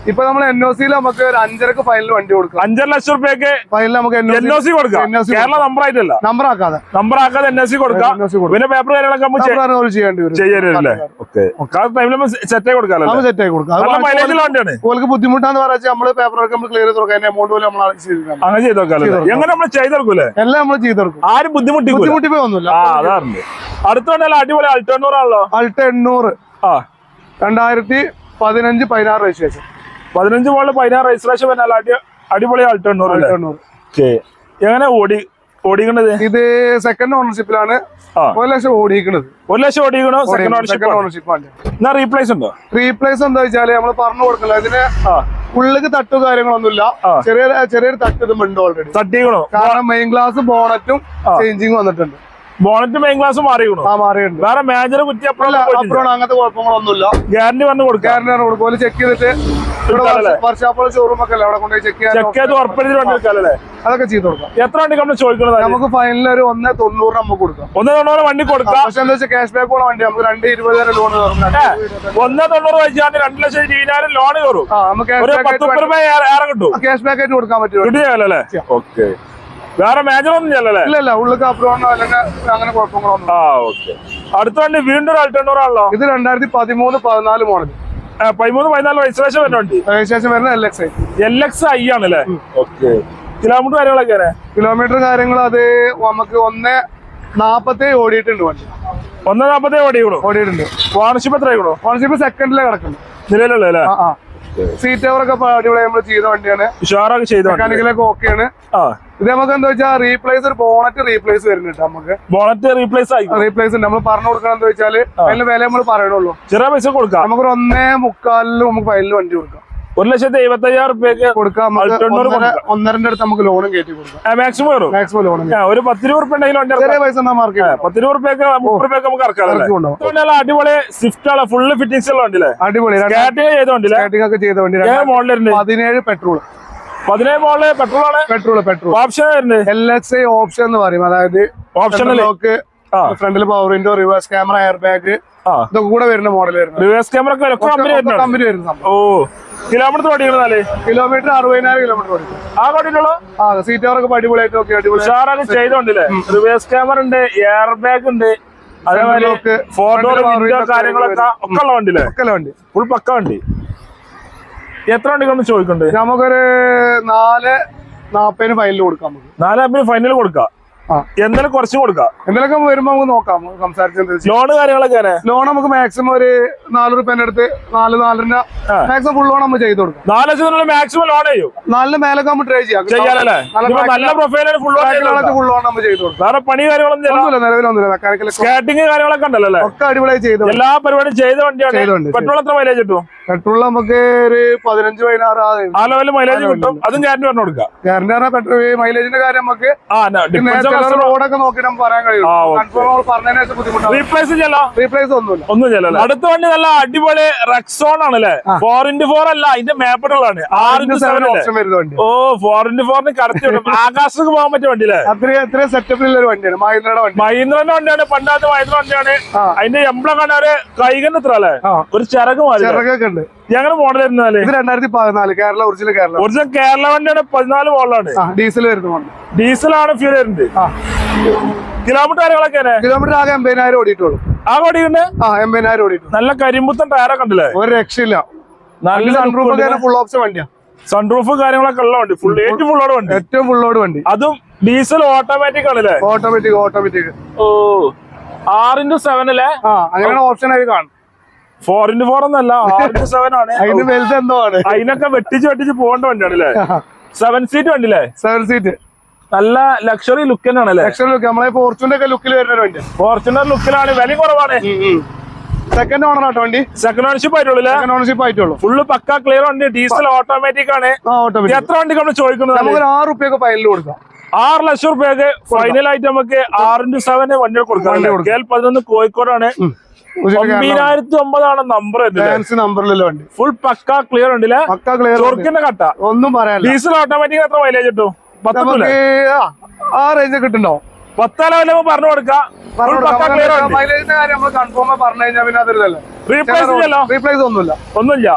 ഇപ്പൊ നമ്മൾ എൻ ഒ സിയിൽ നമുക്ക് ഒരു അഞ്ചരക്ക് ഫൈനൽ വണ്ടി കൊടുക്കാം. അഞ്ചര ലക്ഷം റുപ്യക്ക് ഫൈനൽ നമുക്ക് എൻ ഒ സി കൊടുക്കാം. കേരള നമ്പർ ആയിട്ടല്ല. നമ്പർ ആക്കാതെ. നമ്പർ ആക്കാതെ എൻ ഒ സി കൊടുക്കാം. പിന്നെ പേപ്പർ കാര്യങ്ങളൊക്കെ ചെയ്യേണ്ടി വരും. സെറ്റ് ആയി നമ്മൾ സെറ്റ് ആയി കൊടുക്കാം. വണ്ടിയാണ്. ഓൾക്ക് ബുദ്ധിമുട്ടാന്ന് പറയാ നമ്മൾ പേപ്പർ വർക്ക് നമ്മൾ ക്ലിയർ ചെയ്ത് കൊടുക്കാം. എമൗണ്ട് പോലും നമ്മൾ അങ്ങനെ ചെയ്ത് എങ്ങനെ നമ്മൾ ചെയ്തെടുക്കൂലേ എല്ലാം നമ്മൾ ചെയ്തെടുക്കും ആരും ബുദ്ധിമുട്ടി ബുദ്ധിമുട്ടി പോയി ഒന്നുമില്ല. ആ അതാറുണ്ട്. അടുത്ത വണ്ടി അടിപൊളി അൾട്ടെണ്ണൂറാണല്ലോ അൾട്ടെണ്ണൂറ് അൾട്ട എണ്ണൂറ് ആ. രണ്ടായിരത്തി പതിനഞ്ച് പതിനാറ് രജിസ്ട്രേഷൻ പതിനഞ്ച് മോളിൽ പതിനാറ് രജിസ്ട്രേഷൻ വന്നാൽ അടി അടിപൊളി എണ്ണൂറ് ഓക്കെ. എങ്ങനെ ഓടി ഓടിക്കണത്? ഇത് സെക്കൻഡ് ഓണർഷിപ്പിലാണ് ഒരു ലക്ഷം ഓടിക്കണത്. ഒരു ലക്ഷം ഓടിക്കണോ? സെക്കൻഡ് ഓണർഷിപ്പ് സെക്കൻഡ് ഓണർഷിപ്പ് ആണ് എന്നാ റീപ്ലേസ് ഉണ്ടോ? റീപ്ലേസ് എന്താ വെച്ചാൽ നമ്മൾ പറഞ്ഞു കൊടുക്കല ഇതിന് ഉള്ളിക്ക് തട്ടു കാര്യങ്ങളൊന്നുമില്ല. ചെറിയ ചെറിയൊരു തട്ട് ഇതുണ്ട് ഓൾറെഡി തട്ടിക്കണോ? കാരണം മെയിൻ ഗ്ലാസ് ബോണറ്റും ചേഞ്ചിങ് വന്നിട്ടുണ്ട്. ബോണറ്റ് മെയിൻ ഗ്ലാസ് മാറിക്കണോ? ആ മാറിയിട്ടുണ്ട്. വേറെ മേജർ കുറ്റി അപ്പുറം അങ്ങനത്തെ കുഴപ്പങ്ങളൊന്നുമില്ല. ഗ്യാരണ്ടി പറഞ്ഞു കൊടുക്കും. ഗ്യാരണ്ടി കൊടുക്കും. ചെക്ക് ചെയ്തിട്ട്? വർഷാപ്പുള്ള ഷോറൂം ഒക്കെ അല്ലേ? അവിടെ കൊണ്ടുപോയി ചെക്ക് ചെയ്യാൻ ചെക്ക് ചെയ്ത് ഉറപ്പെടുത്തി വണ്ടി എടുക്കാമല്ലേ അതൊക്കെ ചെയ്ത് കൊടുക്കാം. എത്ര വണ്ടി നമ്മൾ ചോദിക്കുന്നത് നമുക്ക് ഫൈനൽ ഒരു ഒന്ന് തൊണ്ണൂറ് നമുക്ക് കൊടുക്കാം. ഒന്ന് തൊണ്ണൂറ് വണ്ടി കൊടുക്കാം. പക്ഷെ എന്താ വെച്ചാൽ ക്യാഷ് ബാക്ക് ഉള്ള വണ്ടി നമുക്ക് രണ്ട് ഇരുപത് വരെ ലോൺ ഒന്ന് തൊണ്ണൂറ് വെച്ചാൽ രണ്ട് ലക്ഷം ഇരുപതിനായിരം ലോൺ കയറും. ആ നമുക്ക് ഒരു ക്യാഷ് പത്ത് മുപ്പത് രൂപ ഏറെ കിട്ടും. ക്യാഷ് ബാക്ക് ആയിട്ട് കൊടുക്കാൻ പറ്റും. ഓക്കെ. വേറെ മേജർ ഒന്നും ചെല്ലല്ലേ ഇല്ല ഇല്ല ഉള്ളിൽ അപ്രോണോ അല്ലെങ്കിൽ അങ്ങനെ കുഴപ്പങ്ങളൊന്നും ആ ഓക്കെ. അടുത്ത വണ്ടി വീണ്ടും ഒരു അൾട്ടണ്ടോറാണല്ലോ ഇത് രണ്ടായിരത്തി പതിമൂന്ന് പതിനാല് മോഡൽ പതിമൂന്ന് പതിനാല് രജിസ്ട്രേഷൻ വരുന്നുണ്ട് രജിസ്ട്രേഷൻ വരുന്ന L X I L X I ആണല്ലേ ഓക്കെ കിലോമീറ്റർ കാര്യങ്ങളൊക്കെ ആണ്. കിലോമീറ്റർ കാര്യങ്ങൾ അത് നമുക്ക് ഒന്ന് നാപ്പത്തി ഓടിയിട്ടുണ്ട് വണ്ടി. ഒന്ന് നാപ്പത്തി ഓടിയുള്ളൂ ഓടിയിട്ടുണ്ട്. ഓണർഷിപ്പ് എത്ര ആയിക്കണു ഓണർഷിപ്പ് സെക്കൻഡിലെ കിടക്കുന്നു. നിലവിലുള്ള അല്ലേ സീറ്റ് കവർ ഒക്കെ അടിപൊളി നമ്മൾ ചെയ്ത വണ്ടിയാണ്. ഉഷാറൊക്കെ ചെയ്ത മെക്കാനിക്കലൊക്കെ ഓക്കെയാണ് ആണ് ഇത് നമുക്ക് എന്താ വെച്ചാൽ റീപ്ലേസ് ഒരു ബോണറ്റ് റീപ്ലേസ് വരുന്നുണ്ട് നമുക്ക്. ബോണറ്റ് റീപ്ലേസ് ആയി. റീപ്ലേസ് ഉണ്ട്. നമ്മൾ പറഞ്ഞു കൊടുക്കണം എന്താ വെച്ചാൽ അതിന്റെ വില നമ്മൾ പറയണുള്ളൂ ചെറിയ പൈസ കൊടുക്കാം. നമുക്കൊരു ഒന്നേ മുക്കാലിലും നമുക്ക് ഫയലിൽ വണ്ടി കൊടുക്കാം. ഒരു ലക്ഷത്തി എഴുപത്തി അയ്യായിരം റുപ്യക്ക് കൊടുക്കാം ഒന്നരന്റെ അടുത്ത് നമുക്ക് ലോണും കയറ്റി കൊടുക്കാം. മാക്സിമം വരും മാക്സിമം ലോൺ ഒരു പത്ത് രൂപ റുപ്യ ഉണ്ടെങ്കിൽ. പത്ത് രൂപ റുപ്യക്ക് മുപ്പത് റുപ്യക്ക് നമുക്ക് ഇറക്കാം അടിപൊളി സ്വിഫ്റ്റ് ആണ് ഫുള്ള് ഫിറ്റിംഗ്സ് ഉള്ള വണ്ടിയില്ലേ അടിപൊളി സ്കാറ്റിങ് ചെയ്ത വണ്ടിയില്ലേ സ്റ്റാർട്ടിംഗ് ഒക്കെ ചെയ്ത വണ്ടി മോഡലുണ്ട് പതിനേഴ് പെട്രോൾ പതിനേഴ് മോഡൽ പെട്രോൾ ആണ്? പെട്രോൾ പെട്രോൾ ഓപ്ഷൻ വരുന്നത്? എൽ എക്സ് ഐ ഓപ്ഷൻ എന്ന് പറയും. അതായത് ഓപ്ഷൻ ലോക്ക് ഫ്രണ്ടിൽ power window reverse camera air bag ആ. ഇതൊക്കെ കൂടെ വരുന്ന മോഡൽ വരുന്നത് റിവേഴ്സ് ക്യാമറ ഒക്കെ കമ്പനി വരുന്നുണ്ട് കമ്പനി വരുന്ന സംഭവം. ഓ. കിലോമീറ്റർ ഓടിക്കണതാൽ കിലോമീറ്റർ അറുപതിനായിരം കിലോമീറ്റർ ഓടിക്കും. ആ ഓടിയിട്ടുള്ളൂ ആ സീറ്റ് ഒക്കെ അടിപൊളിയായിട്ട് നോക്കി അടിപൊളി. ഉഷാറാണ് ചെയ്തോണ്ടില്ലേ? റിവേഴ്സ് ക്യാമറ ഉണ്ട് എയർ ബാഗ് ഉണ്ട് അതേപോലെ ഫോട്ടോ വിൻഡോ കാര്യങ്ങളൊക്കെ ഒക്കെ ഉള്ള വണ്ടിയില്ലേ? ഒക്കെ വണ്ടി. ഫുൾ പക്ക വണ്ടി. എത്ര വണ്ടിക്കൊന്ന് ചോദിക്കുന്നുണ്ട് നമുക്കൊരു നാല് നാപ്പതിന് ഫൈനൽ കൊടുക്കാം നമുക്ക്. നാലാപ്പിന് ഫൈനൽ കൊടുക്കാം. ആ. എന്തായാലും കുറച്ചും കൊടുക്കാം. എന്തെങ്കിലുമൊക്കെ വരുമ്പോ നമുക്ക് നോക്കാം. സംസാരിച്ചു ലോൺ കാര്യങ്ങളൊക്കെ ലോൺ നമുക്ക് മാക്സിമം ഒരു നാല് റുപ്യന്റെ അടുത്ത് നാല് നാലര. മാക്സിമം ഫുൾ ലോൺ നമ്മൾ ചെയ്ത് കൊടുക്കും. നാല് ലക്ഷത്തിനുള്ള മാക്സിമം ലോൺ ചെയ്യും. നാലിന് മേലൊക്കെ നമ്മൾ ട്രൈ ചെയ്യാം. നല്ല പ്രൊഫൈലാണ് ഫുൾ ലോൺ ഫുൾ ലോൺ നമ്മൾ ചെയ്ത് കൊടുക്കാം. വേറെ പണി കാര്യങ്ങളൊന്നും നിലവിലൊന്നുമില്ല മെക്കാനിക്കൽ സ്കാറ്റിങ് കാര്യങ്ങളൊക്കെ ഉണ്ടല്ലോ ഒക്കെ അടിപൊളിയായി ചെയ്തു എല്ലാ പരിപാടിയും ചെയ്ത വണ്ടിയാണ്. പെട്രോൾ എത്ര മൈലേജ് കിട്ടും? പെട്രോൾ നമുക്ക് ഒരു പതിനഞ്ച് പതിനാറ് ആ ലെവലിൽ മൈലേജ് കിട്ടും. അതും ഗ്യാരണ്ടി പറഞ്ഞു കൊടുക്കാം. ഗ്യാരണ്ടി പറഞ്ഞാൽ പെട്രോൾ മൈലേജിന്റെ കാര്യം നമുക്ക് റോഡൊക്കെ പറയാൻ കഴിയും. റീപ്ലേസ് ചെയ്യല്ലോ റീപ്ലേസ് ഒന്നുമില്ല. ഒന്നും അടുത്ത വണ്ടി നല്ല അടിപൊളി റെക്സോൺ ആണ് ആണല്ലേ ഫോർ ഇന്റു ഫോർ അല്ല അതിന്റെ മാപ്പിട്ടുള്ളതാണ്. ആറ് ഇന്റു സെവൻ ഓപ്ഷൻ വരുന്ന വണ്ടി. ഓ ഫോർ ഇന്റു ഫോറിന് കടത്തി ആകാശത്തേക്ക് പോകാൻ പറ്റിയ വണ്ടിയില്ലേ അത്രയും അത്രയും സെറ്റപ്പിലുള്ള ഒരു വണ്ടിയാണ്. മഹീന്ദ്രയുടെ വണ്ടി. മഹീന്ദ്രന്റെ വണ്ടിയാണ് പണ്ടാത്ത മഹീന്ദ്ര വണ്ടിയാണ്. അതിന്റെ എംബ്ലം കണ്ടാൽ കൈകന്റെ എത്ര അല്ലേ? ഒരു ചിറക് മാറി ചിറകൊക്കെ ഉണ്ട്. ഞങ്ങൾ മോഡൽ വരുന്നാൽ ഇത് രണ്ടായിരത്തി പതിനാല് കേരള ഒറിജിനൽ കേരള. ഒറിജിനൽ കേരള വണ്ടിയാണ് പതിനാല് മോഡലാണ് ഡീസൽ വരുന്ന ഡീസൽ ഡീസലാണ് ഫ്യൂൽ വരുന്നത്. കിലോമീറ്റർ കാര്യങ്ങളൊക്കെ കിലോമീറ്റർ ആകെ എൺപതിനായിരം ഓടിയിട്ടുള്ളൂ. ആ കൊടിയുണ്ട് ആ എൺപതിനായിരം ഓടിയിട്ടുള്ളൂ. നല്ല കരിമ്പുത്തൻ ടയറൊക്കെ ഉണ്ടല്ലേ? ഒരു രക്ഷയില്ല. നല്ല സൺറൂഫ് ഫുൾ ഓപ്ഷൻ വണ്ടിയാ. സൺറൂഫ് കാര്യങ്ങളൊക്കെ ഉള്ള വണ്ടി. ഫുൾ ഏറ്റവും ഫുള്ളോട് വണ്ടി. ഏറ്റവും ഫുൾ ലോഡ് വണ്ടി. അതും ഡീസൽ ഓട്ടോമാറ്റിക് ആണല്ലേ? ഓട്ടോമാറ്റിക് ഓട്ടോമാറ്റിക് ഓ ആറിന്റു സെവൻ അല്ലേ? ആ അങ്ങനെയാണ് ഓപ്ഷൻ ആയി കാണും. ഫോർ ഇന്റു ഫോർ ഒന്നല്ല ആറ് ഇന്റു സെവൻ ആണ്. അതിന് വലുത് എന്തോ ആണ്. അതിനൊക്കെ വെട്ടിച്ച് വെട്ടിച്ച് പോകേണ്ട വണ്ടിയാണ് അല്ലേ സെവൻ സീറ്റ് വണ്ടി അല്ലേ സെവൻ സീറ്റ് നല്ല ലക്ഷറി ലുക്ക് തന്നെയാണ് അല്ലേ എക്സ്ട്രാ ലുക്ക് നമ്മളെ ഫോർച്യൂണർ ഒക്കെ ലുക്കിൽ വരുന്ന ഒരു വണ്ടി. ഫോർച്യൂണർ ലുക്കിലാണ് വില കുറവാണ്. സെക്കൻഡ് ഓണർ ആട്ടോ വണ്ടി? സെക്കൻഡ് ഓണർഷിപ്പ് ആയിട്ടുള്ളൂ സെക്കൻഡ് ഓണർഷിപ്പ് ആയിട്ടുള്ളൂ. ഫുള്ള് പക്ക ക്ലിയർ വണ്ടി ഡീസൽ ഓട്ടോമാറ്റിക് ആണ്. എത്ര വണ്ടി നമ്മൾ ചോദിക്കുന്നത് നമുക്ക് ആറ് റുപ്യൊക്കെ ഫൈനൽ കൊടുക്കാം. ആറ് ലക്ഷം റുപ്യൊക്കെ ഫൈനൽ ആയിട്ട് നമുക്ക് ആറിന്റെ സെവൻ വണ്ടി കൊടുക്കാം. കെ എൽ പതിനൊന്ന് കോഴിക്കോടാണ്. ഒമ്പതിനായിരത്തി ഒമ്പതാണ് നമ്പർ നമ്പറിലല്ലോ വണ്ടി? ഫുൾ പക്ക ക്ലിയർ ഉണ്ടല്ലേ? പക്ക ക്ലിയർ കട്ട. ഒന്നും പറയാനില്ല. ഡീസൽ ഓട്ടോമാറ്റിക് എത്ര മൈലേജ് കിട്ടും? ആ, റേഞ്ച് റേഞ്ച് പത്താല പത്താലാവില്ല പറഞ്ഞു കൊടുക്കാം? മൈലേജിന്റെ കാര്യം നമ്മൾ കൺഫേം പറഞ്ഞു കഴിഞ്ഞാൽ പിന്നെ റീപ്ലേസ് റീപ്ലേസ് ഒന്നുമില്ല. ഒന്നുമില്ല.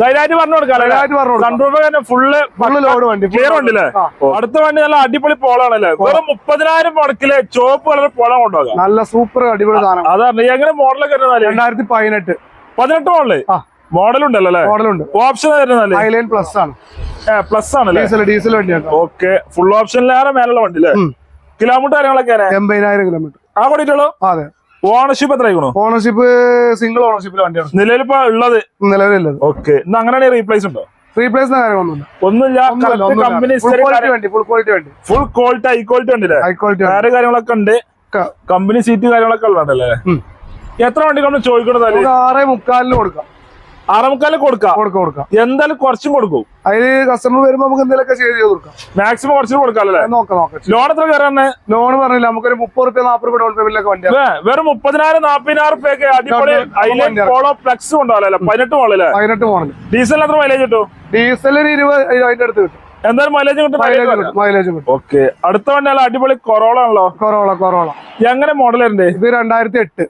ധൈര്യമായിട്ട് പറഞ്ഞു കൊടുക്കാം. സൺറൂഫ് ഫുള്ള് ലോഡ് വണ്ടി ക്ലിയർ ഉണ്ടല്ലേ? അടുത്ത വണ്ടി നല്ല അടിപൊളി പോളാണല്ലേ വെറും മുപ്പതിനായിരം മുടക്കിൽ ചോപ്പ് കളർ പോളം കൊണ്ടുപോകാം നല്ല സൂപ്പർ അടിപൊളി സാധനം. അതാണ്. എങ്ങനെ മോഡലൊക്കെ രണ്ടായിരത്തി പതിനെട്ട് പതിനെട്ട് മോഡൽ മോഡൽ ഉണ്ടല്ലേ അല്ലേ? മോഡലുണ്ട് ഓപ്ഷൻ വരുന്നാൽ ഹൈലൈൻ പ്ലസ് ആണ്. പ്ലസ് ആണല്ലേ ഡീസൽ ഡീസൽ വണ്ടിയാണ്. ഓക്കെ ഫുൾ ഓപ്ഷനിലേറെ മേലുള്ള വണ്ടി അല്ലേ? കിലോമീറ്റർ കാര്യങ്ങളൊക്കെ എൺപതിനായിരം കിലോമീറ്റർ ആ കൂടിയിട്ടുള്ളൂ? അതെ. ഓണർഷിപ്പ് എത്ര ആയിക്കണോ ഓണർഷിപ്പ് സിംഗിൾ ഓണർഷിപ്പിലെ വണ്ടിയാണ്. നിലവിലിപ്പോ ഉള്ളത്? നിലവിലുള്ളത് ഓക്കെ ഇന്ന് അങ്ങനെയാണെങ്കിൽ റീപ്ലേസ് ഉണ്ടോ? റീപ്ലേസ് കാര്യമൊന്നുമില്ല ഒന്നുമില്ല. കമ്പനി ഫുൾ ക്വാളിറ്റി വണ്ടി ഫുൾ ക്വാളിറ്റി വണ്ടി. ഫുൾ ക്വാളിറ്റി ഹൈ ക്വാളിറ്റി ഉണ്ടല്ലേ ഹൈ ക്വാളിറ്റി വേറെ കാര്യങ്ങളൊക്കെ ഉണ്ട്. കമ്പനി സീറ്റ് കാര്യങ്ങളൊക്കെ ഉള്ളതല്ലേ എത്ര വണ്ടി നമ്മൾ ചോദിക്കണത് ആറേ മുക്കാലിന് കൊടുക്കാം. ആറേമുക്കാൽ കൊടുക്കാം. കൊടുക്കാം കൊടുക്കാം. എന്തായാലും കുറച്ചും കൊടുക്കും. അതിന് കസ്റ്റമർ വരുമ്പോ നമുക്ക് എന്തെങ്കിലുമൊക്കെ ചെയ്ത് കൊടുക്കാം. മാക്സിമം കുറച്ചും കൊടുക്കാമല്ലേ? നോക്കാം നോക്കാം. ലോൺ എത്ര കയറാണ് ലോൺ പറഞ്ഞില്ല നമുക്കൊരു മുപ്പത് റുപ്യ നാപ്പത് റുപ്യ ഡൗൺ പേയ്മെന്റ് വണ്ടി വെറും മുപ്പതിനായിരം നാപ്പതിനായിരം റുപ്യൊക്കെ അടിപൊളി അതിലെ ഫോളോ ഫ്ലക്സ് വണ്ടി പോളോ ഫ്ലെക്സ് കൊണ്ടാവല്ലേ പതിനെട്ട് മോളല്ലേ പതിനെട്ട് പോണല്ലേ ഡീസലിന് എത്ര മൈലേജ് കിട്ടും? ഡീസലിന് ഇരുപത് അതിന്റെ അടുത്ത് കിട്ടും. എന്തായാലും മൈലേജ് കിട്ടും മൈലേജ് കിട്ടും മൈലേജ് കിട്ടും. ഓക്കെ അടുത്ത വണ്ടി അടിപൊളി കൊറോള ആണല്ലോ. കൊറോള കൊറോള എങ്ങനെ മോഡൽ ഉണ്ട് ഇത് രണ്ടായിരത്തി എട്ട്.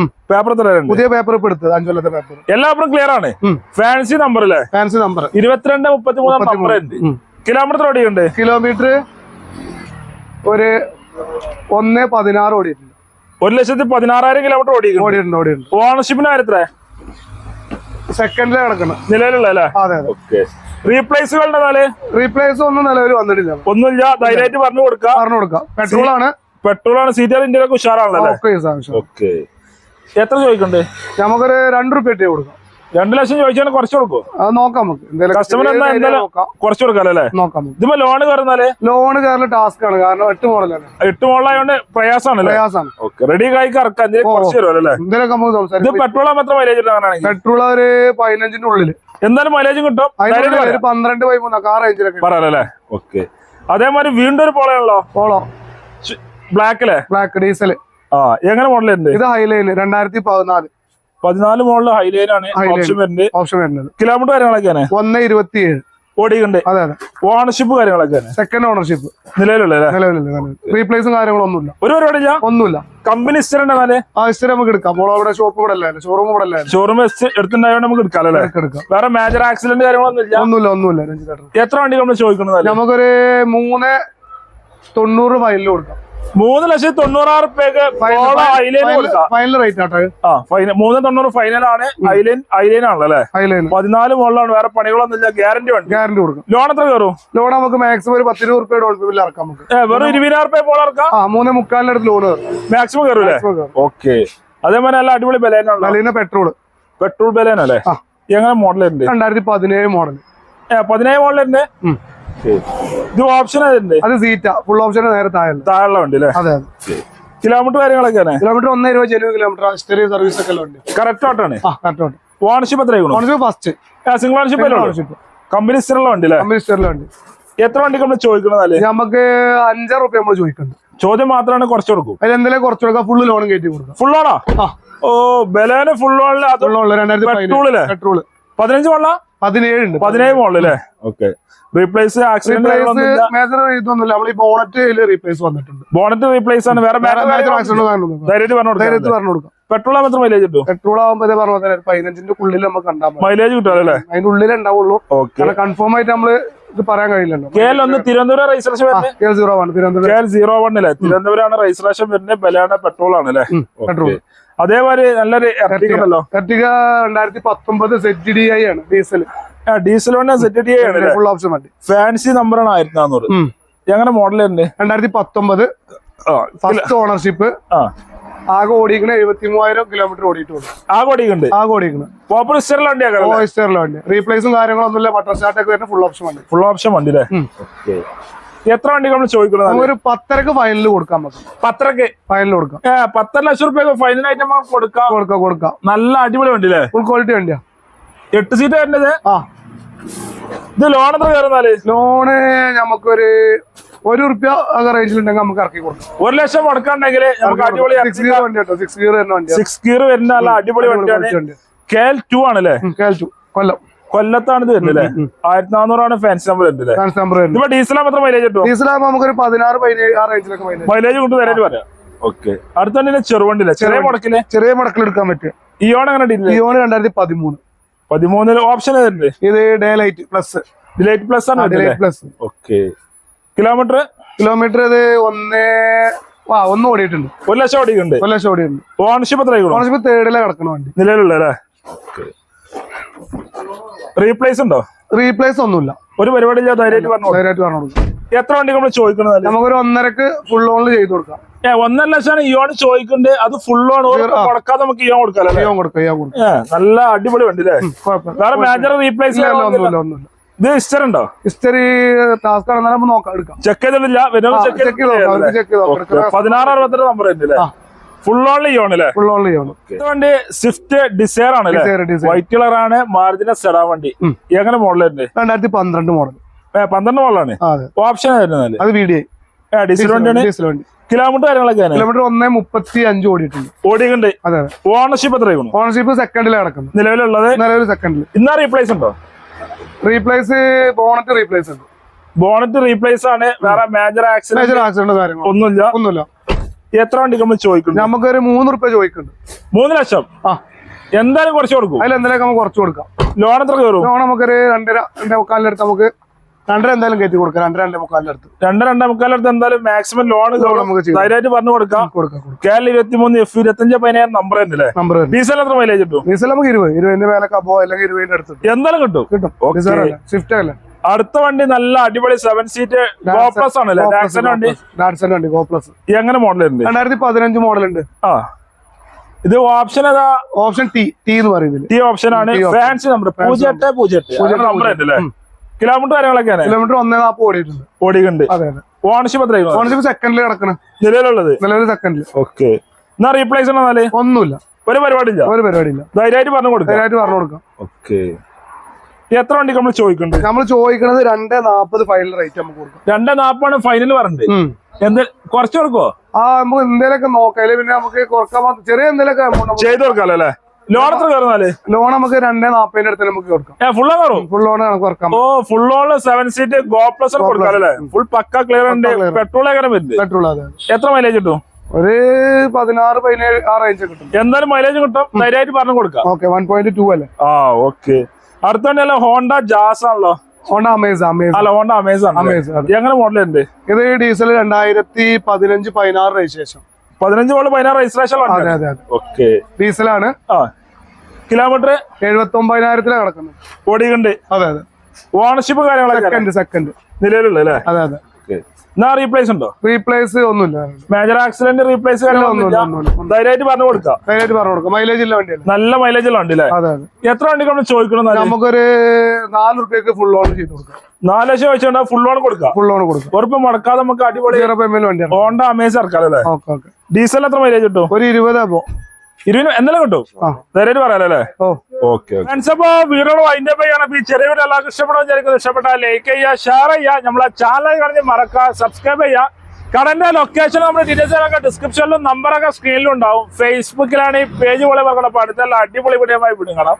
ഉം. പേപ്പർ പുതിയ പേപ്പർ ഇപ്പൊ എടുത്തത് അഞ്ചു കൊല്ലത്തെ പേപ്പർ എല്ലാവരും ക്ലിയർ ആണ്. ഫാൻസി നമ്പർ അല്ലേ ഫാൻസി നമ്പർ ഇരുപത്തിരണ്ട് മുപ്പത്തി മൂന്നാം നമ്പർ ഉണ്ട് കിലോമീറ്റർ ഓടിയുണ്ട് കിലോമീറ്റർ ഒരു ഒന്ന് പതിനാറ് ഓടിയിട്ടുണ്ട്. ഒരു ലക്ഷത്തി പതിനാറായിരം കിലോമീറ്റർ ഓടിയിട്ടുണ്ട്. ഓടിയിട്ടുണ്ട് ഓണർഷിപ്പിന് കാര്യത്ര സെക്കൻഡിൽ കിടക്കണം. നിലവിലുള്ള അല്ലേ? അതെ അതെ. ഓക്കെ റീപ്ലേസുകളുടെ നാല്? റീപ്ലേസ് ഒന്നും നിലവിൽ വന്നിട്ടില്ല. ഒന്നുമില്ല. ധൈര്യമായിട്ട് പറഞ്ഞു കൊടുക്കാം. പറഞ്ഞു കൊടുക്കാം. പെട്രോൾ ആണ്. പെട്രോൾ ആണ് സീറ്റർ ഇന്ത്യയിലൊക്കെ ഉഷാറാണല്ലോ ഓക്കെ എത്ര ചോദിക്കണ്ടേ നമുക്കൊരു രണ്ട് റുപ്യ ഇട്ടേ കൊടുക്കാം. രണ്ടു ലക്ഷം ചോദിച്ചാൽ കുറച്ച് കൊടുക്കും അത് നോക്കാം നമുക്ക്. എന്തെങ്കിലും കസ്റ്റമർ കുറച്ച് കൊടുക്കാം അല്ലേ? നോക്കാം ലോൺ ഇതിപ്പോ ലോൺ കയറുന്നാലേ? ലോൺ കയറുന്ന ടാസ്ക് ആണ്. കാരണം എട്ട് മോഡലാണ്. എട്ട് മോഡലായോണ്ട് പ്രയാസമാണല്ലേ പ്രയാസമാണ് ഓക്കെ. റെഡി ആയി കറക്കാം. കുറച്ച് തരുമല്ലേ അല്ലേ? നമുക്ക് നമുക്ക് ഇത് പെട്രോൾ മാത്രം എത്ര മൈലേജ് പെട്രോൾ ഒരു പതിനഞ്ചിന്റെ ഉള്ളിൽ. എന്തായാലും മൈലേജും കിട്ടും. പറയാം. പന്ത്രണ്ട് പതിമൂന്നൊക്കെ കാർ റേഞ്ചിലൊക്കെ ഓക്കെ. അതേമാതിരി വീണ്ടും ഒരു പോളയാണല്ലോ? പോളോ. ബ്ലാക്കിലെ? ബ്ലാക്ക് ഡീസൽ ആ എങ്ങനെ മോഡലുണ്ട് ഇത് ഹൈലൈൻ രണ്ടായിരത്തി പതിനാല്. പതിനാല് മോഡൽ ഹൈലൈൻ. ആണ് ഓപ്ഷൻ വരുന്നത്. ഓപ്ഷൻ വരുന്നത്. കിലോമീറ്റർ കാര്യങ്ങളൊക്കെയാണ്? ഒന്ന് ഇരുപത്തി ഏഴ് ഓടിക്കുന്നുണ്ട് അതെ. അതെ ഓണർഷിപ്പ് കാര്യങ്ങളൊക്കെ സെക്കൻഡ് ഓണർഷിപ്പ് നിലവിലുള്ള നിലവിലുള്ള റീപ്ലേസും കാര്യങ്ങളൊന്നുമില്ല. ഒരു പരിപാടിയില്ല? ഒന്നുമില്ല. കമ്പനി ഇസ്റ്റർ എന്നാൽ ആ ഇസ്റ്റർ നമുക്ക് എടുക്കാം. അപ്പോൾ അവിടെ ഷോപ്പ് ഇവിടെ അല്ലേ? ഷോറൂം ഇവിടെ അല്ലേ? ഷോറൂം എടുത്തിട്ടുണ്ടായോണ്ട് നമുക്ക് എടുക്കാം അല്ലേ? എടുക്കാം വേറെ മേജർ ആക്സിഡന്റ് കാര്യങ്ങളൊന്നുമില്ല ഒന്നുമില്ല ഒന്നുമില്ല. എത്ര വണ്ടി നമ്മൾ ചോദിക്കുന്നത് നമുക്കൊരു മൂന്ന് തൊണ്ണൂറ് മൈലിൽ കൊടുക്കാം. മൂന്ന് ലക്ഷത്തി തൊണ്ണൂറായിരം റുപ്യക്ക് ഐലൈൻ ഫൈനൽ റേറ്റ് ആട്ടോ ആ ഫൈനൽ മൂന്ന് തൊണ്ണൂറ് ഫൈനലാണ് ഐലൈൻ ഐലൈൻ ആണല്ലോ അല്ലേ? ഹൈലൈൻ പതിനാല് മുകളിലാണ് വേറെ പണികളൊന്നും ഇല്ല ഗ്യാരണ്ടി വേണം ഗ്യാരണ്ടി കൊടുക്കും. ലോൺ എത്ര കയറും? ലോൺ നമുക്ക് മാക്സിമം ഒരു പത്ത് രൂപ ഡോൺ ഇറക്കാം നമുക്ക്. വെറും ഇരുപതിനായിരം റുപ്യ പോലെ ഇറക്കാം? ആ മൂന്നേ മുക്കാലിന്റെ അടുത്ത് ലോൺ മാക്സിമം കയറൂലേ? ഓക്കെ അതേപോലെ നല്ല അടിപൊളി ബലേനാണ് പെട്രോൾ പെട്രോൾ ബലേനല്ലേ. എങ്ങനെ മോഡലുണ്ട് രണ്ടായിരത്തി പതിനേഴ് മോഡൽ പതിനേഴ് മോഡലുണ്ട് ഇത് ഓപ്ഷൻ ഉണ്ട് അത് സീറ്റ ഫുൾ ഓപ്ഷൻ നേരെ താഴെ താഴെ വണ്ടി അല്ലേ അതെ. അതെ കിലോമീറ്റർ കാര്യങ്ങളൊക്കെയാണ് കിലോമീറ്റർ ഒന്നേ രൂപ ചെലവ് കിലോമീറ്റർ സ്റ്റെറിയോ സർവീസ് ഒക്കെ ഉണ്ട് കറക്റ്റ് ഓട്ടാണ് കറക്റ്റ് കറക്റ്റ് ഓണർഷിപ്പ് എത്രയാണ് ownership first single ownership ownership company സ്ഥിരമുള്ള വണ്ടി അല്ലേ കമ്പനി സ്റ്റെറിലുണ്ട് എത്ര വണ്ടിക്ക് നമ്മൾ ചോദിക്കണതല്ലേ നമുക്ക് അഞ്ചാറ് റുപ്യ നമ്മൾ ചോദിക്കുന്നുണ്ട്. ചോദ്യം മാത്രമാണ് കുറച്ച് കൊടുക്കും. അതിൽ എന്തെങ്കിലും കുറച്ച് കൊടുക്കാം ഫുള്ള് ലോൺ കയറ്റി കൊടുക്കാം. ഫുൾ ഓണോ ഓ ബലേന് ഫുൾ ലോണിൽ രണ്ടായിരത്തി പെട്രോൾ പതിനഞ്ച്. മോള പതിനേഴ് ഉണ്ട്. പതിനേഴ് മോളിലല്ലേ okay. Replace accident replace major ഇതൊന്നുമില്ല നമ്മൾ ഈ ബോണറ്റ് റീപ്ലേസ് വന്നിട്ടുണ്ട്. ബോണറ്റ് റീപ്ലേസ് ആണ്. വേറെ ധൈര്യമായിട്ട് പറഞ്ഞു കൊടുക്കാം പെട്രോൾ മൈലേജ് കിട്ടും? പെട്രോൾ ആകുമ്പോൾ പറഞ്ഞ പതിനഞ്ചിന്റെ ഉള്ളിൽ നമുക്ക് കണ്ടാൽ മൈലേജ് കിട്ടുമല്ലോ അല്ലേ? അതിന്റെ ഉള്ളിൽ ഉണ്ടാവുള്ളൂ. കാരണം കൺഫേം ആയിട്ട് നമ്മൾ ഇത് പറയാൻ കഴിയില്ലല്ലോ. കെ എൽ ഒന്ന് തിരുവനന്തപുരം രജിസ്ട്രേഷൻ വരുന്നത്? Zero one Thiruvananthapuram. Zero one അല്ലേ? തിരുവനന്തപുരം രജിസ്ട്രേഷൻ വരുന്നത്. ബലാണ് പെട്രോൾ ആണ് അല്ലേ? പെട്രോൾ അതേപോലെ നല്ലൊരു എർട്ടിക ഉണ്ടല്ലോ. എർട്ടിക രണ്ടായിരത്തി പത്തൊമ്പത് സെറ്റ് ഡി ഐ ആണ് ഡീസൽ ഡീസൽ വണ്ടി സെറ്റ് ഡി ഐ ആണ് ഫുൾ ഓപ്ഷൻ വണ്ടി ഫാൻസി നമ്പറാണ് ആയിരത്തി നാനൂറ് ഉം. എങ്ങനെ മോഡൽ ഉണ്ട് രണ്ടായിരത്തി പത്തൊമ്പത് ഫസ്റ്റ് ഓണർഷിപ്പ് ആ. ആകെ ഓടിക്കണ എഴുപത്തി മൂവായിരം കിലോമീറ്റർ ഓടിയിട്ടുണ്ട്. ആകെ ഓടിക്കുന്നുണ്ട് ആകെ ഓടിക്കണ പോപ്പർ വണ്ടി വണ്ടിയാക്കാം ഓയിസ്റ്ററിലെ വണ്ടി. റീപ്ലേസും കാര്യങ്ങളൊന്നുമില്ല ബട്ടർ സ്റ്റാർട്ട് ഒക്കെ വരുന്ന ഫുൾ ഓപ്ഷൻ വണ്ടി. ഫുൾ ഓപ്ഷൻ വണ്ടി അല്ലേ. എത്ര വണ്ടി നമ്മൾ ചോദിക്കുന്നത് ഒരു പത്തരക്ക് ഫൈനലിൽ കൊടുക്കാൻ പറ്റും പത്തരക്ക്? ഫൈനൽ കൊടുക്കാം. പത്തര ലക്ഷം റുപ്യ ഫൈനൽ ആയിട്ട് നമുക്ക് കൊടുക്കാം. കൊടുക്കാം കൊടുക്കാം. നല്ല അടിപൊളി വണ്ടി അല്ലേ ഫുൾ ക്വാളിറ്റി വണ്ടിയാ. എട്ട് സീറ്റ് വരേണ്ടത് ആ. ഇത് ലോൺ എത്ര കയറുന്നാൽ ലോണ് നമുക്കൊരു ഒരു റുപ്യ ഒക്കെ റേഞ്ചിലുണ്ടെങ്കിൽ നമുക്ക് ഇറക്കി കൊടുക്കാം. ഒരു ലക്ഷം മുടക്കാണ്ടെങ്കിൽ നമുക്ക് അടിപൊളി സിക്സ് ഗിയർ വണ്ടി കേട്ടോ സിക്സ് ഗിയർ വരുന്ന വണ്ടിയാണ് സിക്സ് ഗിയർ വരുന്ന നല്ല അടിപൊളി വണ്ടിയാണ്. വണ്ടി കെ എൽ ടു ആണല്ലേ? കേൾച്ചു കൊല്ലം. കൊല്ലത്താണ് ഇത് വരുന്നത് ആയിരത്തി നാനൂറാണ് ഫാൻസി നമ്പർ വരുന്നത് നമ്പർ ഇപ്പൊ ഡീസലാകുമ്പോൾ എത്ര മൈലേജ് കിട്ടും? ഡീസലാകുമ്പോൾ നമുക്കൊരു പതിനാറ് പതിനേഴ് ആ റേഞ്ചിലൊക്കെ മൈലേജ് മൈലേജ് കൊണ്ട് തരാൻ പറയാം. ഓക്കെ അടുത്ത തന്നെ ചെറുവണ്ടില്ലേ ചെറിയ മുടക്കിൽ ചെറിയ മുടക്കിൽ എടുക്കാൻ പറ്റും. ഇയോൺ അങ്ങനെ ഇയോൺ രണ്ടായിരത്തി പതിമൂന്ന് പതിമൂന്നിൽ ഓപ്ഷൻ ഏതുണ്ട് ഇത് day light plus delight plus ആണ് day light plus okay kilometre kilometre ഇത് ഒന്നേ ആ ഒന്ന് ഓടിയിട്ടുണ്ട്. ഒരു ലക്ഷം ഓടിയിട്ടുണ്ട്. ഒരു ലക്ഷം ഓടിയിട്ടുണ്ട്. ഓണർഷിപ്പ് എത്ര ഓണർഷിപ്പ് തേർഡിലെ കിടക്കണ വണ്ടി. നിലവിലുള്ള അല്ലേ? റീപ്ലേസ് ഉണ്ടോ? റീപ്ലേസ് ഒന്നുമില്ല. ഒരു പരിപാടി ധൈര്യമായിട്ട് പറഞ്ഞു? ധൈര്യമായിട്ട് പറഞ്ഞു? എത്ര വണ്ടി നമ്മൾ ചോദിക്കുന്നത് നമുക്കൊരു ഒന്നരക്ക് ഫുൾ ഓണിൽ ചെയ്ത് കൊടുക്കാം. ഏ ഒന്നര ലക്ഷമാണ് ഇയോൺ ചോദിക്കുന്നത് അത് ഫുൾ ഓൺ കൊടുക്കാതെ നമുക്ക് ഇയോൺ കൊടുക്കാം നല്ല അടിപൊളി വണ്ടി അല്ലേ? വേറെ മേജർ റീപ്ലേസ് ഒന്നുമില്ല ഇത് ഹിസ്റ്റർ ഉണ്ടോ? ഹിസ്റ്ററി ടാസ്ക് നോക്കാം ചെക്ക് ചെയ്തിട്ടില്ല. പതിനാറ് അറുപത്തെട്ട് നമ്പർ ഉണ്ട് അല്ലേ. ഫുൾ ഓൺലി ഇയോൺ അല്ലേ? ഫുൾ ഓൺലി ഇത് വണ്ടി സ്വിഫ്റ്റ് ഡിസയർ ആണ്. വൈറ്റ് കളർ ആണ് മാർജിന സെഡാ വണ്ടി. എങ്ങനെ മോഡൽ രണ്ടായിരത്തി പന്ത്രണ്ട് മോഡൽ പന്ത്രണ്ട് മോഡലാണ് ഓപ്ഷൻ ആയിരുന്നല്ലേ അത്. വി ഡി ഡീസൽ വണ്ടിയാണ്? ഡീസൽ വണ്ടി. കിലോമീറ്റർ കാര്യങ്ങളൊക്കെ കിലോമീറ്റർ ഒന്നേ മുപ്പത്തി അഞ്ച് ഓടിയിട്ടുണ്ട്. ഓടിയിട്ടുണ്ട്. അതെ ഓണർഷിപ്പ് എത്ര ഓണർഷിപ്പ് സെക്കൻഡിൽ കിടക്കുന്നത് നിലവിലുള്ളത്? നിലവിൽ സെക്കൻഡിൽ ഇന്നാ റീപ്ലേസ് ഉണ്ടോ? റീപ്ലേസ് ബോണറ്റ് റീപ്ലേസ് ഉണ്ട്. ബോണറ്റ് റീപ്ലേസ് ആണ്. വേറെ മേജർ ആക്സിഡന്റ് ഒന്നുമില്ല. ഒന്നുമില്ല. എത്ര വണ്ടി നമ്മൾ ചോദിക്കുന്നു? നമുക്കൊരു മൂന്ന് റുപ്യ ചോദിക്കുന്നുണ്ട്. മൂന്ന് ലക്ഷം? ആ. എന്തായാലും കുറച്ച് കൊടുക്കും. അതിൽ എന്തായാലും നമുക്ക് കുറച്ച് കൊടുക്കാം. ലോൺ എത്ര കയറും? ലോൺ നമുക്കൊരു രണ്ടര രണ്ടേ മുക്കാലിനടുത്ത് നമുക്ക് രണ്ടര എന്തായാലും കയറ്റി കൊടുക്കാം. രണ്ടര രണ്ടേ മുക്കാലിനടുത്ത് രണ്ടര രണ്ട് മുക്കാലിനടുത്ത് എന്തായാലും മാക്സിമം ലോൺ നമുക്ക്. ധൈര്യമായിട്ട് പറഞ്ഞു കൊടുക്കാം. കേരള ഇരുപത്തി മൂന്ന് എഫ് ഇരുപത്തഞ്ച് പതിനായിരം നമ്പർ തന്നെ നമ്പർ ഡീസൽ എത്ര മൈലേജ് കിട്ടും? ഡീസൽ നമുക്ക് ഇരുപത്. ഇരുപതിന്റെ മേലൊക്കെ അപ്പോ അല്ലെങ്കിൽ ഇരുപതിന്റെ അടുത്ത്. എന്തായാലും കിട്ടും. കിട്ടും. സ്വിഫ്റ്റ് അല്ലേ. അടുത്ത വണ്ടി നല്ല അടിപൊളി സെവൻ സീറ്റ് ഗോ പ്ലസ് ആണല്ലേ? ഡാക്സൺ വണ്ടി? ഡാക്സൺ വണ്ടി ഗോ പ്ലസ് എങ്ങനെ മോഡൽ ഉണ്ട് രണ്ടായിരത്തി പതിനഞ്ച് മോഡൽ ഉണ്ട്. ആ. ഇത് ഓപ്ഷൻ ഏതാ? ഓപ്ഷൻ ടി ടി എന്ന് പറയുന്നത്. ടി ഓപ്ഷൻ ആണ്. ഫാൻസി നമ്പർ പൂജ്യം എട്ട് പൂജ്യം എട്ട്. നമ്പർ അല്ലേ കിലോമീറ്റർ കാര്യങ്ങളൊക്കെയാണ് കിലോമീറ്റർ ഒന്നേ നാൽപ്പത് ഓടിയിട്ടുണ്ട്. അതെ ഓണർഷിപ്പ് എത്ര ഓണർഷിപ്പ് സെക്കൻഡിൽ കിടക്കണം. നിലവിലുള്ളത്? നിലവിൽ സെക്കൻഡിൽ ഓക്കെ എന്നാ റീപ്ലേസ് എന്നാൽ? ഒന്നുമില്ല. ഒരു പരിപാടി ഇല്ല ഒരു പരിപാടിയില്ല. ധൈര്യമായിട്ട് പറഞ്ഞു കൊടുക്കാം. ധൈര്യമായിട്ട് പറഞ്ഞു കൊടുക്കാം. ഓക്കെ എത്ര വണ്ടി നമ്മൾ ചോദിക്കുന്നുണ്ട്? നമ്മൾ ചോദിക്കുന്നത് രണ്ട് നാപ്പത് ഫൈനൽ റേറ്റ് നമുക്ക് കൊടുക്കും. രണ്ടേ നാപ്പാണ് ഫൈനൽ പറഞ്ഞത്. എന്ത് കുറച്ച് കൊടുക്കോ ആ നമുക്ക് എന്തേലൊക്കെ നോക്കാം പിന്നെ നമുക്ക് കുറയ്ക്കാൻ ചെറിയ എന്തേലൊക്കെ ചെയ്ത് കൊടുക്കാലോ അല്ലേ? ലോൺ എത്ര കയറുന്നാൽ? ലോൺ നമുക്ക് രണ്ടേ നാപ്പതിന്റെ അടുത്ത് നമുക്ക് കൊടുക്കാം. ഫുൾ കയറും? ഫുൾ ലോൺ നമുക്ക് കുറക്കാം ഓ full loan seven seat go plus കൊടുക്കാം അല്ലേ? ഫുൾ പക്ക ക്ലിയർ ഉണ്ട്. പെട്രോൾ എങ്ങനെ വരുന്നത്? പെട്രോൾ അതെ എത്ര മൈലേജ് കിട്ടും? ഒരു പതിനാറ് പതിനേഴ് ആ റേഞ്ച് കിട്ടും. എന്തായാലും മൈലേജ് കിട്ടും. ധൈര്യമായിട്ട് പറഞ്ഞു കൊടുക്കാം. ഓക്കെ വൺ പോയിന്റ് ടു അല്ലേ? ആ ഓക്കെ അടുത്ത വണ്ടിയല്ല ഹോണ്ട ജാസ് ആണല്ലോ. ഹോണ്ട അമേസ് അമേസ് അല്ല ഹോണ്ട അമേസ് അതെ. എങ്ങനെ മോഡൽ ഉണ്ട്? ഇത് ഡീസൽ രണ്ടായിരത്തി പതിനഞ്ച് പതിനാറ് രജിസ്ട്രേഷൻ പതിനഞ്ച് മോഡൽ പതിനാറ് രജിസ്ട്രേഷൻ അതെ അതെ അതെ. ഓക്കെ ഡീസലാണ് ആ. കിലോമീറ്റർ എഴുപത്തി ഒമ്പതിനായിരത്തിലാണ് കിടക്കുന്നത്. ഓടിയുണ്ട് അതെ അതെ. ഓണർഷിപ്പ് കാര്യങ്ങളൊക്കെ സെക്കൻഡ് സെക്കൻഡ് നിലവിലുള്ള അല്ലേ? അതെ അതെ. എന്നാ റീപ്ലേസ് ഉണ്ടോ? റീപ്ലേസ് ഒന്നുമില്ല. Major accident replace. ധൈര്യമായിട്ട് പറഞ്ഞു കൊടുക്കാം. ധൈര്യമായിട്ട് പറഞ്ഞു കൊടുക്കാം. മൈലേജ് ഉള്ള വണ്ടിയാണ് നല്ല മൈലേജ് ഉണ്ട് അല്ലേ അതെ അതെ. എത്ര വണ്ടി നമ്മൾ ചോദിക്കണം? നമുക്കൊരു നാല് റുപ്യക്ക് ഫുൾ ഓൺ ചെയ്ത് കൊടുക്കാം. നാല് ലക്ഷം വെച്ചുകൊണ്ട് ഫുൾ ഓൺ കൊടുക്കാം. ഫുൾ ഓൺ കൊടുക്കാം. ഉറപ്പ് മുടക്കാതെ നമുക്ക് അടിപൊളി ഹോണ്ട അമേസ് ഇറക്കാം അല്ലേ? ഡീസൽ എത്ര മൈലേജ് കിട്ടും? ഒരു ഇരുപതാ അപ്പോ ഇരുപത് എന്നാലും കിട്ടും? നേരെ പറയാലോ ഓക്കെ ഫ്രണ്ട്സ് അപ്പൊ വീഡിയോ അതിന്റെ പേയാണ് ഈ ചെറിയ വീഡിയോ എല്ലാവർക്കും ഇഷ്ടപ്പെടുന്ന വിചാരിക്കുന്നത് ഇഷ്ടപ്പെട്ടാൽ ലൈക്ക് ചെയ്യുക ഷെയർ ചെയ്യുക. നമ്മളെ ചാനൽ കളഞ്ഞ് മറക്കുക സബ്സ്ക്രൈബ് ചെയ്യുക. കടന്റെ ലൊക്കേഷൻ നമ്മുടെ ഡീറ്റെയിൽസ് ഒക്കെ ഡിസ്ക്രിപ്ഷനിലും നമ്പറൊക്കെ സ്ക്രീനിലും ഉണ്ടാവും. ഫേസ്ബുക്കിലാണ് ഈ പേജ് പോലെ പറഞ്ഞത് അപ്പൊ അടുത്തുള്ള അടിപൊളി വീഡിയോ വിടും കാണാം.